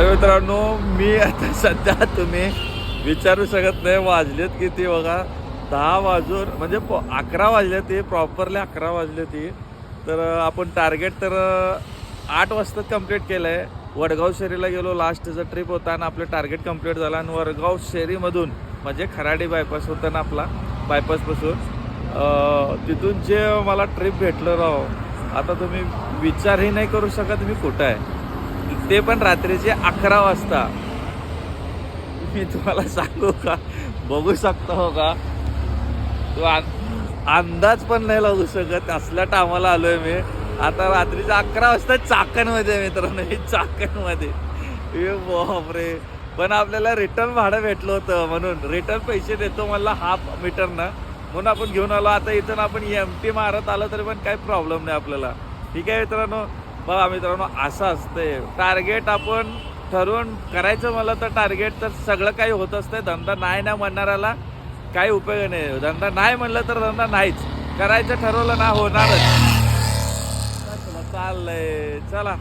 तर मित्रांनो मी आता सध्या तुम्ही विचारू शकत नाही. वाजलेत किती बघा? दहा वाजून म्हणजे प- अकरा वाजले ते प्रॉपरली अकरा वाजले ती तर आपण टार्गेट तर आठ वाजता कंप्लीट केलं आहे वडगाव शेरीला गेलो लास्टचा ट्रिप होता आणि आपलं टार्गेट कंप्लीट झालं. आणि वडगाव शेरीमधून म्हणजे खराडी बायपास होता ना आपला बायपासपासून तिथून जे मला ट्रिप भेटलं राव आता तुम्ही विचारही नाही करू शकत मी कुठं आहे. ते पण रात्रीचे अकरा वाजता. मी तुम्हाला सांगू का? बघू शकता हो का? तो अंदाज पण नाही लागू शकत. असल्या टायमाला आलोय मी. आता रात्रीचे अकरा वाजता चाकणमध्ये मित्रांनो. मी चाकणमध्ये. ए बापरे. पण आपल्याला रिटर्न भाडं भेटलं होतं म्हणून. रिटर्न पैसे देतो मला हाफ मीटरनं म्हणून आपण घेऊन आलो. आता इथून आपण एम टी मारत आलो तरी पण काही प्रॉब्लेम नाही आपल्याला. ठीक आहे मित्रांनो? बघा मित्रांनो असं असतंय. टार्गेट आपण ठरवून करायचं मला तर टार्गेट तर सगळं काही होत असतंय. धंदा नाही ना म्हणणाऱ्याला काही उपयोग नाही. धंदा नाही म्हणलं तर धंदा नाहीच. करायचं ठरवलं ना होणारच. चाललंय चला.